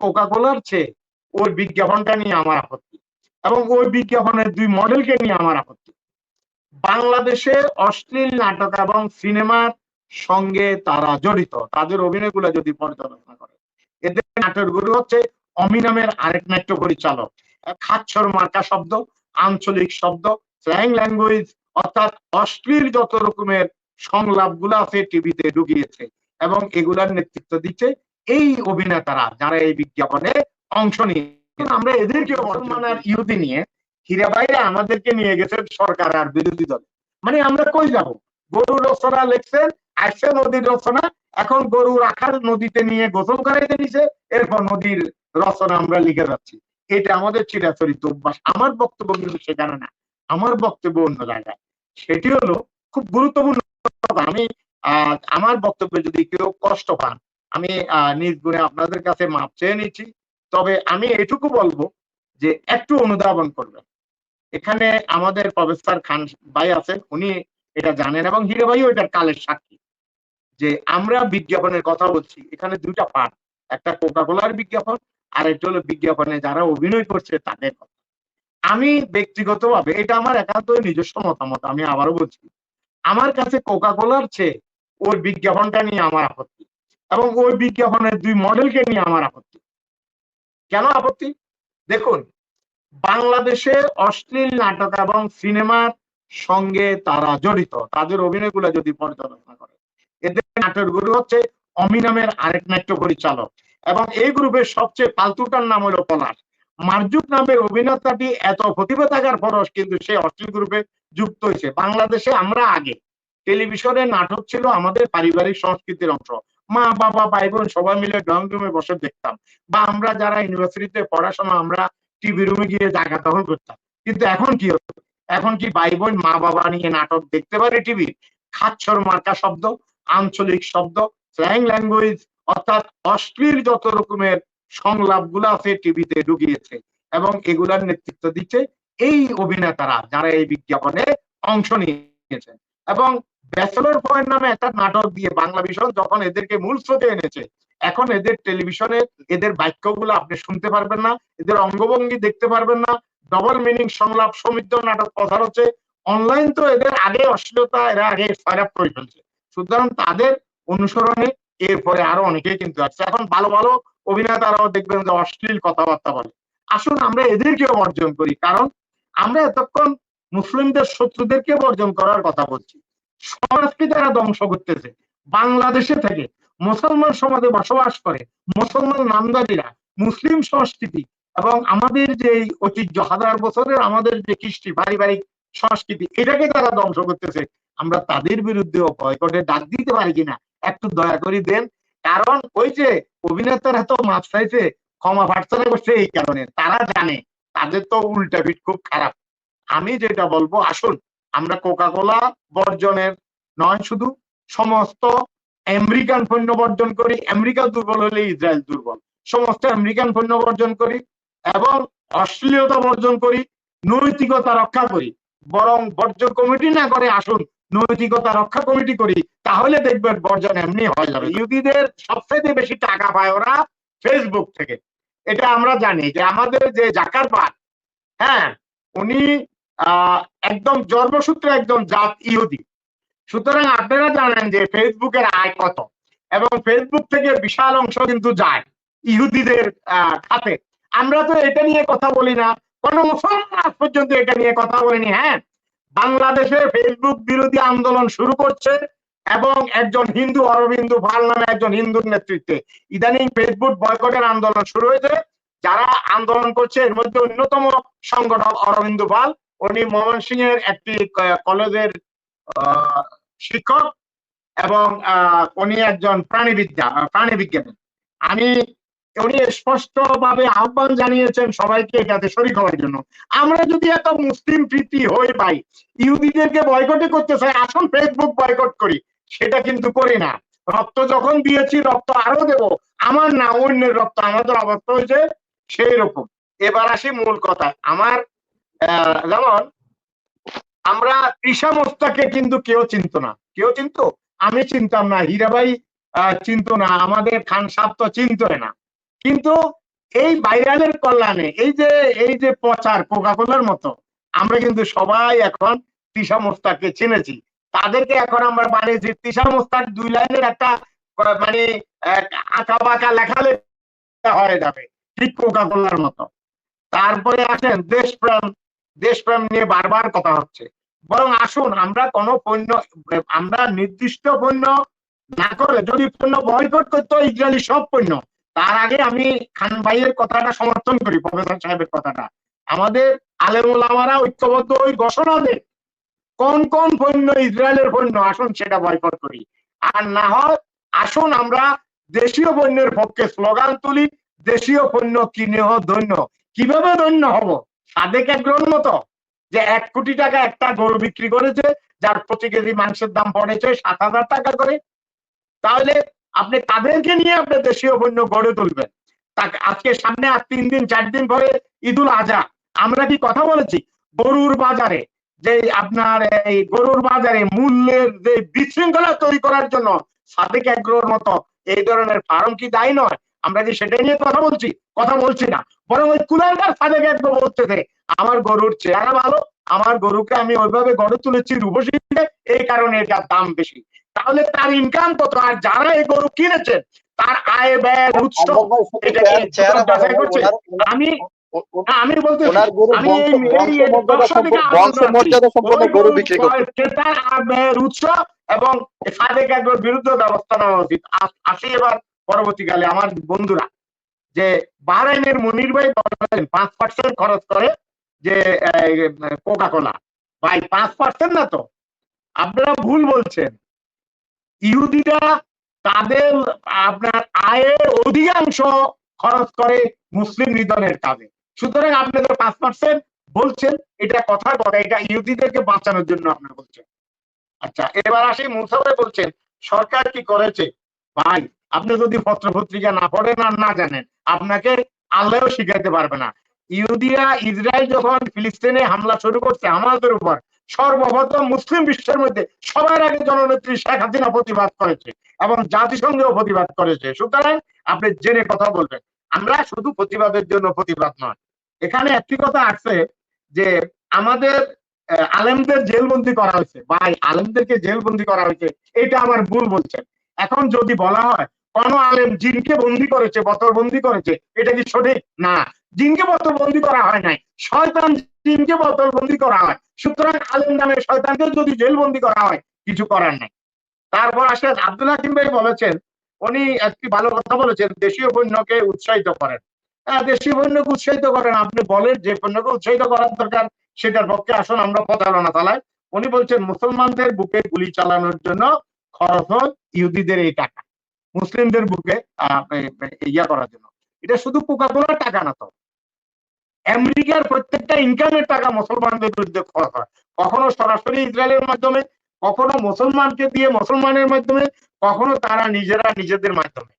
Coca কোলার চেয়ে ওর বিজ্ঞাপনটা নিয়ে আমার আপত্তি। এবং ওই বিজ্ঞাপনের দুই মডেলকে নিয়ে আমার আপত্তি। বাংলাদেশে অশ্লীল নাটক এবং সিনেমার সঙ্গে তারা জড়িত। তাদের অভিনয়গুলো যদি পর্যালোচনা করে। এদের নাটকগুলো হচ্ছে অমিনামের আরেক নাট্য পরিচালক খাচ্ছর মার্কা শব্দ, আঞ্চলিক শব্দ স্ল্যাং ল্যাঙ্গুয়েজ অর্থাৎ অশ্লীল যত রকমের সংলাপগুলো আছে টিভিতে ঢুকিয়েছে এবং এগুলার নেতৃত্ব দিচ্ছে এই অভিনেতারা যারা এই বিজ্ঞাপনে অংশ নিয়ে আমরা এদেরকে বর্তমান আর ইহুদি নিয়ে হীরাবাইরা আমাদেরকে নিয়ে গেছে সরকার আর বিরোধী দল। মানে আমরা কই যাব? গরু রচনা লেখছেন আসছে নদীর রচনা এখন গরু রাখার নদীতে নিয়ে গোসল করাইতে নিছে এরপর নদীর রচনা আমরা লিখে যাচ্ছি। এটা আমাদের চিরাচরিত অভ্যাস। আমার বক্তব্য কিন্তু সেখানে না। আমার বক্তব্য অন্য জায়গায়। সেটি হলো খুব গুরুত্বপূর্ণ। আমি আহ আমার বক্তব্যে যদি কেউ কষ্ট পান আমি নিজ গুণে আপনাদের কাছে মাপ চেয়ে নিচ্ছি। তবে আমি এটুকু বলব যে একটু অনুধাবন করবেন। এখানে আমাদের প্রফেসর খান ভাই আছেন, উনি এটা জানেন এবং হিরে ভাইও এটার কালের সাক্ষী। যে আমরা বিজ্ঞাপনের কথা বলছি, এখানে দুটা পার্ট একটা কোকা কোলার বিজ্ঞাপন আর একটা হলো বিজ্ঞাপনে যারা অভিনয় করছে তাদের কথা। আমি ব্যক্তিগতভাবে, এটা আমার একান্ত নিজস্ব মতামত, আমি আবারও বলছি, আমার কাছে কোকা কোলার চেয়ে ওই বিজ্ঞাপনটা নিয়ে আমার আপত্তি। এবং ওই বিজ্ঞাপনের দুই মডেলকে নিয়ে আমার আপত্তি। কেন আপত্তি? দেখুন, বাংলাদেশে অশ্লীল নাটক এবং সিনেমার সঙ্গে তারা জড়িত। তাদের অভিনয়গুলো যদি পর্যালোচনা করে, এদের নাটকগুলো হচ্ছে অমি নামের আরেক নাট্য পরিচালক এবং এই গ্রুপের সবচেয়ে পালতুটার নাম হলো পলাশ মার্জুক নামের অভিনেতাটি এত প্রতিভা থাকার পরশ কিন্তু সে অশ্লীল গ্রুপে যুক্ত হয়েছে। বাংলাদেশে আমরা আগে টেলিভিশনে নাটক ছিল আমাদের পারিবারিক সংস্কৃতির অংশ। মা, বাবা ভাই বোন সবাই মিলে ড্রয়িং রুমে বসে দেখতাম। বা আমরা যারা ইউনিভার্সিটিতে পড়াশোনা, আমরা টিভি রুমে গিয়ে জায়গা দখল করতাম। কিন্তু এখন কি হচ্ছে? এখন কি ভাই বোন মা, বাবা নিয়ে নাটক দেখতে পারে টিভি খাচ্ছর মার্কা শব্দ, আঞ্চলিক শব্দ স্ল্যাং ল্যাঙ্গুয়েজ অর্থাৎ অশ্লীল যত রকমের সংলাপগুলো আছে টিভিতে ঢুকিয়েছে এবং এগুলার নেতৃত্ব দিচ্ছে এই অভিনেতারা, যারা এই বিজ্ঞাপনে অংশ নিয়েছেন এবং ব্যাচেলর পয়েন্ট নামে একটা নাটক দিয়ে বাংলা ভীষণ যখন এদেরকে মূল স্রোতে এনেছে, এখন এদের টেলিভিশনে এদের বাক্যগুলো আপনি শুনতে পারবেন না, এদের অঙ্গভঙ্গি দেখতে পারবেন না ডবল মিনিং সংলাপ, সমৃদ্ধ নাটক প্রচার হচ্ছে অনলাইন তো এদের আগে অশ্লীলতা, এরা আগে ফায়ার করে ফেলছে। সুতরাং তাদের অনুসরণে এরপরে আরও অনেকেই কিন্তু আসছে। এখন ভালো ভালো অভিনেতারাও দেখবেন যে অশ্লীল কথাবার্তা বলে। আসুন আমরা এদেরকেও বর্জন করি, কারণ আমরা এতক্ষণ মুসলিমদের শত্রুদেরকে বর্জন করার কথা বলছি। সমাজকে যারা ধ্বংস করতেছে। বাংলাদেশে থেকে মুসলমান সমাজে বসবাস করে মুসলমান নামদারিরা মুসলিম সংস্কৃতি এবং আমাদের যে ঐতিহ্য, হাজার বছরের আমাদের যে কৃষ্টি, পারিবারিক সংস্কৃতি, এটাকে তারা ধ্বংস করতেছে। আমরা তাদের বিরুদ্ধেও বয়কটে ডাক দিতে পারি কিনা একটু দয়া করে দেন। কারণ ওই যে অভিনেতারা তো মাছ চাইছে, ক্ষমা প্রার্থনা করছে এই কারণে। তারা জানে, তাদের তো উল্টা পিঠ খুব খারাপ। আমি যেটা বলব, আসুন আমরা কোকা কোলা বর্জনের নয়, শুধু সমস্ত আমেরিকান পণ্য বর্জন করি। আমেরিকা দুর্বল হলে ইসরায়েল দুর্বল। সমস্ত আমেরিকান পণ্য বর্জন করি এবং অশ্লীলতা বর্জন করি, নৈতিকতা রক্ষা করি। বরং বর্জ্য কমিটি না করে আসুন, নৈতিকতা রক্ষা কমিটি করি, তাহলে দেখবেন বর্জন এমনি হয়ে যাবে। ইহুদিদের সবচেয়ে বেশি টাকা পায় ওরা ফেসবুক থেকে। এটা আমরা জানি যে আমাদের যে জাকার পাট হ্যাঁ উনি একদম জন্মসূত্রে একদম জাত ইহুদি। সুতরাং আপনারা জানেন যে ফেসবুকের আয় কত এবং ফেসবুক থেকে বিশাল অংশ কিন্তু যায় ইহুদিদের খাতে। আমরা তো এটা নিয়ে কথা বলি না। কোন মুসলমান আজ পর্যন্ত এটা নিয়ে কথা বলিনি হ্যাঁ? বাংলাদেশে ফেসবুক বিরোধী আন্দোলন শুরু করছে এবং একজন হিন্দু অরবিন্দু ভালো নামে একজন হিন্দুর নেতৃত্বে। ইদানিং ফেসবুক বয়কটের আন্দোলন শুরু হয়েছে। যারা আন্দোলন করছে, এর মধ্যে অন্যতম সংগঠক অরবিন্দু পাল। উনি ময়মনসিং এর একটি কলেজের শিক্ষক এবং উনি একজন প্রাণীবিদ্যা প্রাণী বিজ্ঞানী আমি, উনি স্পষ্ট ভাবে আহ্বান জানিয়েছেন সবাইকে এটাতে শরিক হওয়ার জন্য। আমরা যদি এত মুসলিম প্রীতি হই পাই ইহুদিদেরকে বয়কটে করতে চাই, আসুন ফেসবুক বয়কট করি, সেটা কিন্তু করি না। রক্ত যখন দিয়েছি, রক্ত আরও দেব। আমার না অন্যের রক্ত, আমাদের অবস্থা হয়েছে সেই রকম এবার আসি মূল কথা আমার যেমন, আমরা তৃষা মোস্তাকে কিন্তু কেউ চিনত না। কেউ চিনত? আমি চিনতাম না, হীরাবাই চিনত না, আমাদের খান সাহ তো চিনতই না। কিন্তু এই ভাইরালের কল্যাণে, এই যে এই যে প্রচার কোকাকোলার মতো, আমরা কিন্তু সবাই এখন তিশা মোস্তাককে চিনেছি। তাদেরকে এখন আমরা বানিয়েছি তিশা মোস্তাক দুই লাইনের একটা মানে আঁকা বাঁকা লেখালেখা হয়ে যাবে, ঠিক কোকাকোলার মতো। তারপরে আসেন দেশপ্রেম দেশপ্রেম নিয়ে বারবার কথা হচ্ছে। বরং আসুন, আমরা কোন পণ্য, আমরা নির্দিষ্ট পণ্য না করে যদি পণ্য বয়কট করতো ইসরায়েলি সব পণ্য, তার আগে আমি খান ভাইয়ের কথাটা সমর্থন করি প্রফেসর সাহেবের কথাটা। আমাদের আলেমুলামারা ঐক্যবদ্ধ ওই ঘোষণা দেয় কোন কোন পণ্য ইসরায়েলের পণ্য, আসুন সেটা বয়কট করি। আর না হয়, আসুন আমরা দেশীয় পণ্যের পক্ষে স্লোগান তুলি, দেশীয় পণ্য কিনে হ ধন্য, কীভাবে ধন্য হব? সাদেক একগ্রহণ মতো যে এক কোটি টাকা একটা গরু বিক্রি করেছে, যার প্রতি কেজি মাংসের দাম পড়েছে সাত হাজার টাকা করে। তাহলে আপনি তাদেরকে নিয়ে আপনি দেশীয় পণ্য গড়ে তুলবেন। তাকে আজকে সামনে আর তিন দিন, চার দিন পরে ঈদুল আজহা। আমরা কি কথা বলেছি? গরুর বাজারে যে আপনার এই গরুর বাজারে মূল্যের যে বিশৃঙ্খলা তৈরি করার জন্য সাদেক এগ্রোর মতো এই ধরনের ফার্ম কি দায়ী নয়? আমরা কি সেটাই নিয়ে কথা বলছি? কথা বলছি না। বরং ওই কুলাঙ্গার এগ্রো বলছে যে আমার গরুর চেহারা ভালো আমার গরুকে আমি ওইভাবে গড়ে তুলেছি রূপসীতে এই কারণে এটার দাম বেশি। তাহলে তার ইনকাম কত আর যারা এই গরু কিনেছেন তার আয় ব্যয় উৎস যাচাই করছে? আমি আমি বলতে আমি এই- ক্রেতার আয় ব্যয়ের উৎস এবং সাদেক বিরুদ্ধে ব্যবস্থা নেওয়া উচিত। আসি এবার পরবর্তীকালে আমার বন্ধুরা। যে বাহরাইনের মনির ভাই বলেন পাঁচ পার্সেন্ট খরচ করে যে কোকা কোলা ভাই, পাঁচ পার্সেন্ট না তো? আপনারা ভুল বলছেন। ইহুদিরা তাদের আপনার আয়ের অধিকাংশ খরচ করে মুসলিম নিধনের কাজে। সুতরাং আপনাদের পাঁচ পার্সেন্ট বলছেন, এটা কথার কথা এটা ইহুদিদেরকে বাঁচানোর জন্য আপনারা বলছেন। আচ্ছা এবার আসি মুসাফে বলছেন, সরকার কি করেছে? ভাই আপনি যদি পত্র পত্রিকা না পড়েন আর না জানেন, আপনাকে আল্লাহও শিখাইতে পারবে না। ইহুদিরা ইসরায়েল যখন ফিলিস্তিনে হামলা শুরু করছে আমাদের উপর, সর্বপ্রথম মুসলিম বিশ্বের মধ্যে সবার আগে জননেত্রী শেখ হাসিনা প্রতিবাদ করেছে এবং জাতিসংঘেও প্রতিবাদ করেছে। সুতরাং আপনি জেনে কথা বলবেন, আমরা শুধু প্রতিবাদের জন্য প্রতিবাদ নয়। এখানে একটি কথা আছে যে আমাদের আলেমদের জেলবন্দি করা হয়েছে। ভাই, আলেমদেরকে জেলবন্দি করা হয়েছে, এটা আমার ভুল বলছেন। এখন যদি বলা হয় কোন আলেম জিনকে বন্দি করেছে বতরবন্দি করেছে, এটা কি সঠিক? না। জিনকে বতরবন্দি করা হয় নাই। শয়তান জিনকে বতরবন্দি করা হয়। সুতরাং আলেম নামে শয়তানকে যদি জেলবন্দি করা হয়, কিছু করার নাই। তারপর আসেন আব্দুল হাকিম ভাই বলেছেন, উনি একটি ভালো কথা বলেছেন, দেশীয় পণ্যকে উৎসাহিত করেন। হ্যাঁ দেশীয় পণ্যকে উৎসাহিত করেন। আপনি বলেন যে পণ্যকে উৎসাহিত করার দরকার, সেটার পক্ষে আসুন, আমরা প্রতারণা চালাই। উনি বলছেন, মুসলমানদের বুকে গুলি চালানোর জন্য খরচ হয় ইহুদিদের এই টাকা। মুসলিমদের বুকে ইয়া করার জন্য। এটা শুধু কোকাকোলার টাকা না তো। আমেরিকার প্রত্যেকটা ইনকামের টাকা মুসলমানদের বিরুদ্ধে খরচ হয়। কখনো সরাসরি ইসরায়েলের মাধ্যমে, কখনো মুসলমানকে দিয়ে মুসলমানের মাধ্যমে, কখনো তারা নিজেরা নিজেদের মাধ্যমে।